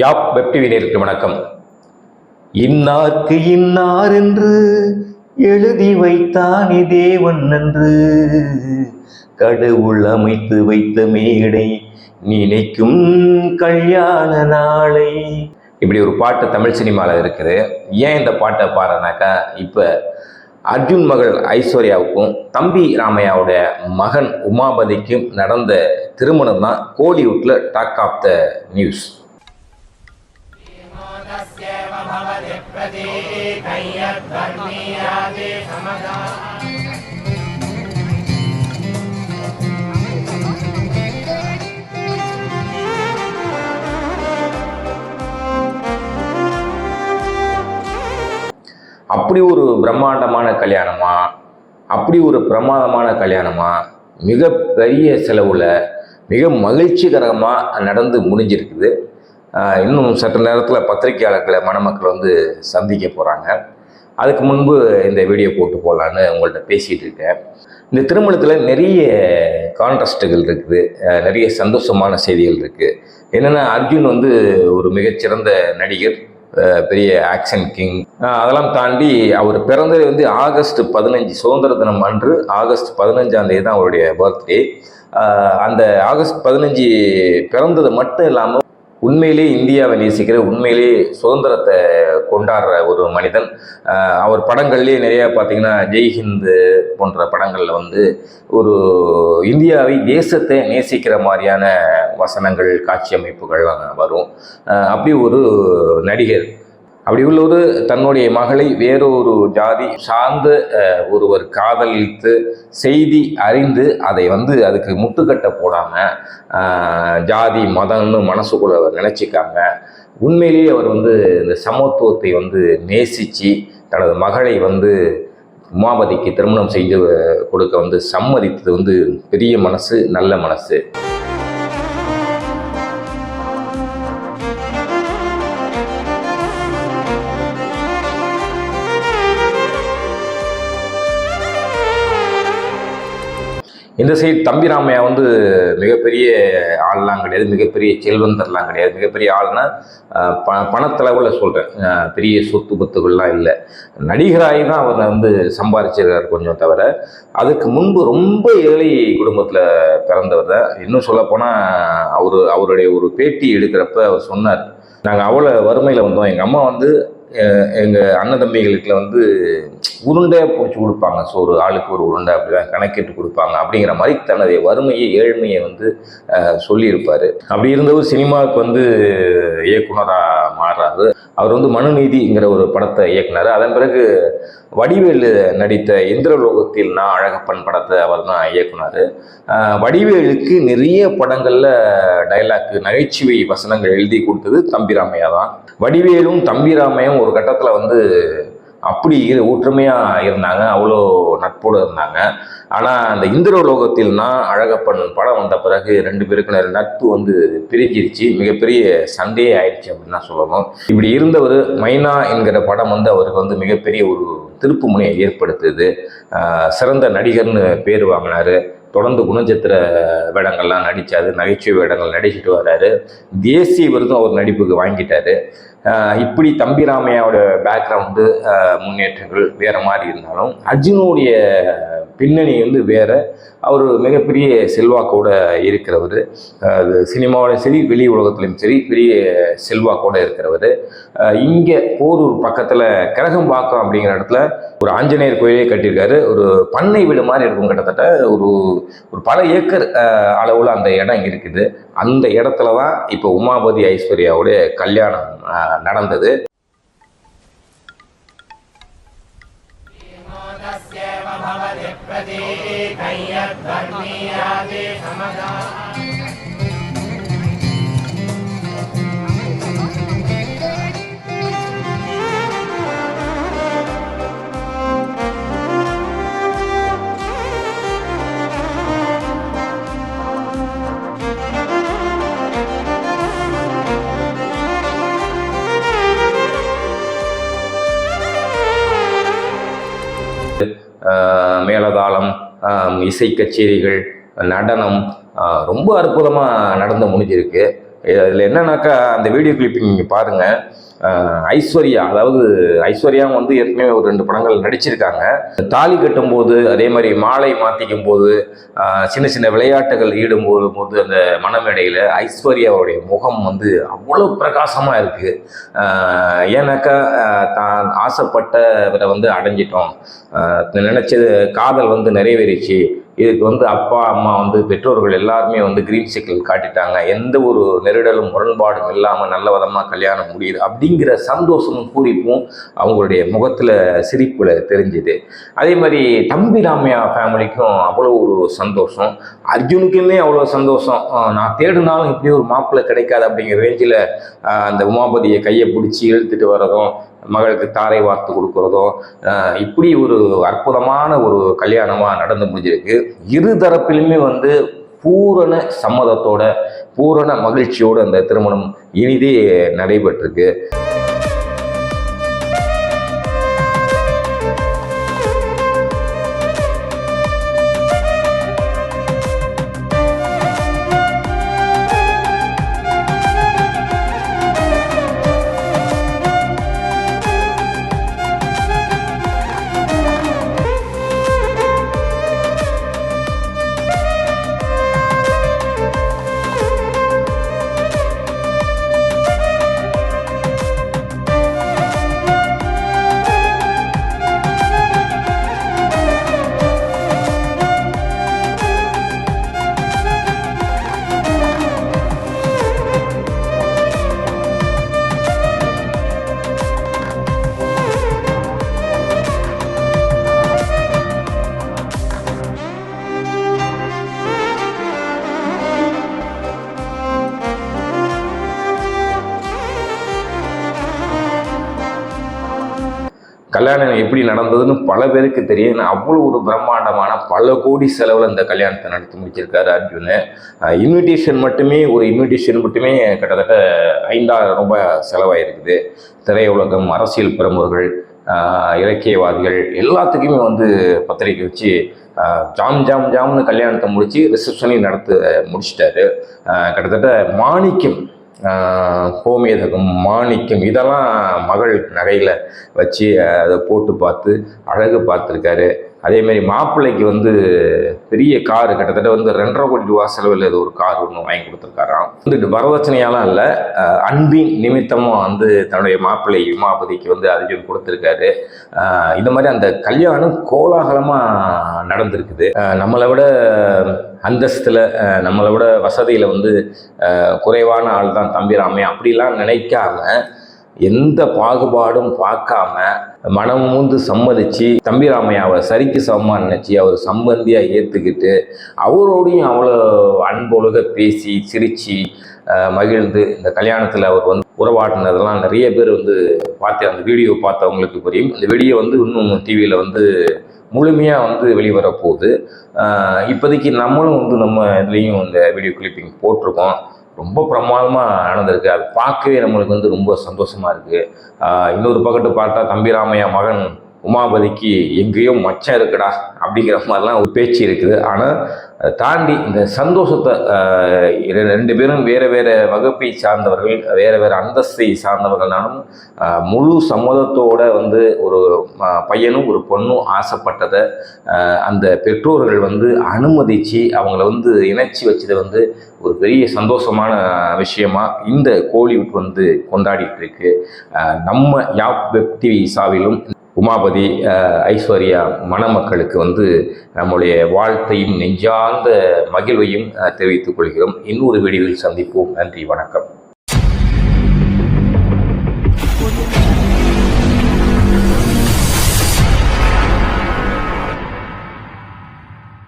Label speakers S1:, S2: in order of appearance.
S1: யாப் web நேருக்கு வணக்கம். இன்னார்க்கு இன்னார் என்று எழுதி வைத்தானே தேவன் என்று. கடவுள் அமைத்து வைத்த மேடை நினைக்கும் கல்யாண நாளை. இப்படி ஒரு பாட்டு தமிழ் சினிமாவில் இருக்குது. ஏன் இந்த பாட்டை பாடுறனாக்கா இப்போ அர்ஜுன் மகள் ஐஸ்வர்யாவுக்கும் தம்பி ராமையாவுடைய மகன் உமாபதிக்கும் நடந்த திருமணம் தான் கோலிவுட்டில் டாக் ஆஃப் த நியூஸ். அப்படி ஒரு பிரம்மாண்டமான கல்யாணமா? அப்படி ஒரு பிரமாதமான கல்யாணமா? மிக பெரிய செலவில் மிக மகிழ்ச்சிகரமாக நடந்து முடிஞ்சிருக்குது. இன்னும் சற்று நேரத்தில் பத்திரிகையாளர்களை மணமக்கள் வந்து சந்திக்க போகிறாங்க அதுக்கு முன்பு இந்த வீடியோ போட்டு போகலான்னு உங்கள்கிட்ட பேசிகிட்டு இருக்கேன். இந்த திருமணத்தில் நிறைய கான்ட்ராஸ்ட்டுகள் இருக்குது. நிறைய சந்தோஷமான செய்திகள் இருக்குது என்னென்னா அர்ஜுன் வந்து ஒரு மிகச்சிறந்த நடிகர் பெரிய ஆக்ஷன் கிங் அதெல்லாம் தாண்டி அவர் பிறந்தது வந்து ஆகஸ்ட் பதினஞ்சு சுதந்திர தினம் அன்று ஆகஸ்ட் பதினஞ்சாம் தேதி தான் அவருடைய பர்த்டே அந்த ஆகஸ்ட் பதினஞ்சு பிறந்தது மட்டும் இல்லாமல் உண்மையிலே இந்தியாவை நேசிக்கிற உண்மையிலே சுதந்திரத்தை கொண்டாடுற ஒரு மனிதன். அவர் படங்கள்லேயே நிறையா பார்த்தீங்கன்னா ஜெய்ஹிந்த் போன்ற படங்களில் வந்து ஒரு இந்தியாவை தேசத்தை நேசிக்கிற மாதிரியான வசனங்கள் காட்சி அமைப்புகள் வரும். அப்படி ஒரு நடிகர். அப்படி உள்ளவர் தன்னுடைய மகளை வேறொரு ஜாதி சார்ந்த ஒருவர் காதலித்து செய்தி அறிந்து அதை வந்து அதுக்கு முட்டுக்கட்டை போடாமல் ஜாதி மதம்னு மனசுக்குள்ள அவர் நினச்சிக்காம உண்மையிலேயே அவர் வந்து இந்த சமத்துவத்தை வந்து நேசித்து தனது மகளை வந்து உமாபதிக்கு திருமணம் செய்து கொடுக்க வந்து சம்மதித்தது வந்து பெரிய மனசு நல்ல மனசு. இந்த சைடு தம்பிராமையா வந்து மிகப்பெரிய ஆள்லாம் கிடையாது மிகப்பெரிய செல்வந்தர்லாம் கிடையாது. மிகப்பெரிய ஆள்னா ப பணத்தளவில் சொல்கிறேன் பெரிய சொத்து பத்துகள்லாம் இல்லை. நடிகராகி தான் அவர் வந்து சம்பாதிச்சிருக்கார் கொஞ்சம் தவிர அதுக்கு முன்பு ரொம்ப ஏழை குடும்பத்தில் பிறந்தவர் தான். இன்னும் சொல்லப்போனால் அவர் அவருடைய ஒரு பேட்டி எடுக்கிறப்ப அவர் சொன்னார் நாங்கள் அவ்வளோ வறுமையில் வந்தோம். எங்கள் அம்மா வந்து எங்கள் அண்ணன் தம்பிகளுக்குல வந்து உருண்டையாக பிடிச்சி கொடுப்பாங்க. ஸோ ஒரு ஆளுக்கு ஒரு உருண்டை அப்படிலாம் கணக்கிட்டு கொடுப்பாங்க. அப்படிங்கிற மாதிரி தனது வறுமையை ஏழ்மையை வந்து சொல்லியிருப்பார். அப்படி இருந்தவர் சினிமாவுக்கு வந்து இயக்குனராக மாறுறாரு அவர் வந்து மனுநீதிங்கிற ஒரு படத்தை இயக்குனார். அதன் பிறகு வடிவேலு நடித்த இந்திரலோகத்தில் நான் அழகப்பன் படத்தை அவர் தான் இயக்குனார். வடிவேலுக்கு நிறைய படங்களில் டைலாக்கு நகைச்சுவை வசனங்கள் எழுதி கொடுத்தது தம்பிராமையா தான். வடிவேலும் தம்பிராமையும் ஒரு கட்டத்தில் வந்து அப்படி ஒற்றுமையாக இருந்தாங்க அவ்வளோ நட்போடு இருந்தாங்க. ஆனால் அந்த இந்திரலோகத்தில்னா அழகப்பன் படம் வந்த பிறகு ரெண்டு பேருக்கு நிறைய நட்பு வந்து பிரிஞ்சிருச்சு மிகப்பெரிய சண்டையே ஆயிடுச்சு அப்படின்னு தான் சொல்லணும். இப்படி இருந்தவர் மைனா என்கிற படம் வந்து அவருக்கு வந்து மிகப்பெரிய ஒரு திருப்பு முனையை ஏற்படுத்துது. சிறந்த நடிகர்னு பேர் வாங்கினாரு. தொடர்ந்து குணச்சித்திர வேடங்கள்லாம் நடித்தாரு நகைச்சுவை வேடங்கள் நடிச்சுட்டு வர்றாரு தேசிய விருதும் அவர் நடிப்புக்கு வாங்கிட்டாரு. இப்படி தம்பிராமையாவோட பேக்ரவுண்டு முன்னேற்றங்கள் வேறு மாதிரி இருந்தாலும் அர்ஜுனுடைய பின்னணி வந்து வேறு. அவர் மிகப்பெரிய செல்வாக்கோட இருக்கிறவர். அது சினிமாவிலும் சரி வெளி உலகத்திலையும் சரி பெரிய செல்வாக்கோட இருக்கிறவர். இங்கே போரூர் பக்கத்தில் கரகம்பாக்கம் அப்படிங்கிற இடத்துல ஒரு ஆஞ்சநேயர் கோயிலே கட்டியிருக்காரு. ஒரு பண்ணை வீடு மாதிரி இருக்கும் கிட்டத்தட்ட. ஒரு ஒரு பல ஏக்கர் அளவில் அந்த இடம் இருக்குது. அந்த இடத்துல தான் இப்போ உமாபதி ஐஸ்வர்யாவுடைய கல்யாணம் நடந்தது. भवति प्रतीकय्यद्वर्मीयादि समदा। மேலதாளம் இசை கச்சேரிகள் நடனம் ரொம்ப அற்புதமாக நடந்து முடிஞ்சிருக்கு. இதில் என்னன்னாக்கா அந்த வீடியோ கிளிப்பிங் நீங்கள் பாருங்கள் ஐஸ்வர்யா அதாவது ஐஸ்வர்யா வந்து ஏற்கனவே ஒரு ரெண்டு படங்கள் நடிச்சிருக்காங்க. தாலி கட்டும்போது அதே மாதிரி மாலை மாற்றிக்கும் போது சின்ன சின்ன விளையாட்டுகள் ஈடும்போது போது அந்த மணமேடையில் ஐஸ்வர்யாவுடைய முகம் வந்து அவ்வளோ பிரகாசமாக இருக்குது ஏன்னாக்கா தான் ஆசைப்பட்டவரை வந்து அடைஞ்சிட்டோம். நினச்சது காதல் வந்து நிறைவேறிச்சு. இதுக்கு வந்து அப்பா அம்மா வந்து பெற்றோர்கள் எல்லாருமே வந்து கிரீன் சிக்னல் காட்டிட்டாங்க. எந்த ஒரு நெருடலும் முரண்பாடும் இல்லாமல் நல்ல விதமாக கல்யாணம் முடியுது அப்படிங்கிற சந்தோஷமும் பூரிப்பும் அவங்களுடைய முகத்தில் சிரிப்பில் தெரிஞ்சுது. அதே மாதிரி தம்பி ராமையா ஃபேமிலிக்கும் அவ்வளோ ஒரு சந்தோஷம். அர்ஜுனுக்குமே அவ்வளோ சந்தோஷம். நான் தேடினாலும் இப்படி ஒரு மாப்பிள்ளை கிடைக்காது அப்படிங்கிற ரேஞ்சில் அந்த உமாபதியை கையை பிடிச்சி இழுத்துட்டு வர்றதும் மகளுக்கு தாரை வார்த்து கொடுக்கறதும் இப்படி ஒரு அற்புதமான ஒரு கல்யாணமாக நடந்து முடிஞ்சிருக்கு. இரு தரப்பிலுமே வந்து பூரண சம்மதத்தோட பூரண மகிழ்ச்சியோட அந்த திருமணம் இனிதே நடைபெற்றிருக்கு. கல்யாணம் எப்படி நடந்ததுன்னு பல பேருக்கு தெரியும். அவ்வளோ ஒரு பிரம்மாண்டமான பல கோடி செலவில் இந்த கல்யாணத்தை நடத்தி முடிச்சிருக்காரு அர்ஜுன். இன்விடேஷன் மட்டுமே ஒரு இன்விடேஷன் மட்டுமே கிட்டத்தட்ட ஐந்தாயிரம் ரூபாய் செலவாயிருக்குது. திரையுலகம் அரசியல் பிரமுகர்கள் இலக்கியவாதிகள் எல்லாத்துக்குமே வந்து பத்திரிக்கை வச்சு ஜாம் ஜாம் ஜாம்னு கல்யாணத்தை முடித்து ரிசப்ஷனையும் நடத்து முடிச்சிட்டாரு. கிட்டத்தட்ட மாணிக்கம் கோமேதகம் மாணிக்கம் இதெல்லாம் மகள் நகையில் வச்சு அதை போட்டு பார்த்து அழகு பார்த்துருக்காரு. அதேமாரி மாப்பிள்ளைக்கு வந்து பெரிய கார் கிட்டத்தட்ட வந்து ரெண்டரை கோடி ரூபா செலவில் இது ஒரு கார் ஒன்று வாங்கி கொடுத்துருக்காராம். வந்துட்டு வரதட்சணையாலாம் இல்லை அன்பின் நிமித்தமாக வந்து தன்னுடைய மாப்பிள்ளை உமாபதிக்கு வந்து அறிவியல் கொடுத்துருக்காரு. இந்த மாதிரி அந்த கல்யாணம் கோலாகலமாக நடந்திருக்குது. நம்மளை விட அந்தஸ்தில் நம்மளை விட வசதியில் வந்து குறைவான ஆள் தான் தம்பிராமே அப்படிலாம் நினைக்காம எந்த பாகுபாடும் பார்க்காம மனம் மூந்து சம்மதிச்சு தம்பிராமையாவை சரிக்கு சமமாக நினச்சி அவர் சம்பந்தியாக ஏற்றுக்கிட்டு அவரோடையும் அவ்வளோ அன்பொழுக பேசி சிரித்து மகிழ்ந்து இந்த கல்யாணத்தில் அவர் வந்து உறவாடினதெல்லாம் நிறைய பேர் வந்து பார்த்து அந்த வீடியோ பார்த்தவங்களுக்கு புரியும். இந்த வீடியோ வந்து இன்னும் டிவியில் வந்து முழுமையாக வந்து வெளிவர போகுது இப்போதைக்கு நம்மளும் வந்து நம்ம இதுலேயும் இந்த வீடியோ கிளிப்பிங் போட்டிருக்கோம். ரொம்ப பிரமாதமாக நடந்திருக்கு. அது பார்க்கவே நம்மளுக்கு வந்து ரொம்ப சந்தோஷமாக இருக்குது இன்னொரு பக்கத்து பார்த்தா தம்பிராமையா மகன் உமாபதிக்கு எங்கேயோ மச்சம் இருக்குடா அப்படிங்கிற மாதிரிலாம் ஒரு பேச்சு இருக்குது. ஆனால் தாண்டி இந்த சந்தோஷத்தை ரெண்டு பேரும் வேறு வேறு வகுப்பை சார்ந்தவர்கள் வேறு வேறு அந்தஸ்தை சார்ந்தவர்கள்னாலும் முழு சம்மதத்தோட வந்து ஒரு பையனும் ஒரு பொண்ணும் ஆசைப்பட்டதை அந்த பெற்றோர்கள் வந்து அனுமதித்து அவங்கள வந்து இணைச்சி வச்சதை வந்து ஒரு பெரிய சந்தோஷமான விஷயமா இந்த கோலிவுட் வந்து கொண்டாடிட்டு இருக்கு. நம்ம யாப் வெப் டிவி சாவிலும் உமாபதி ஐஸ்வர்யா மணமக்களுக்கு வந்து நம்முடைய வாழ்த்தையும் நெஞ்சார்ந்த மகிழ்வையும் தெரிவித்துக் கொள்கிறோம். இன்னொரு வீடியோவில் சந்திப்போம். நன்றி வணக்கம்.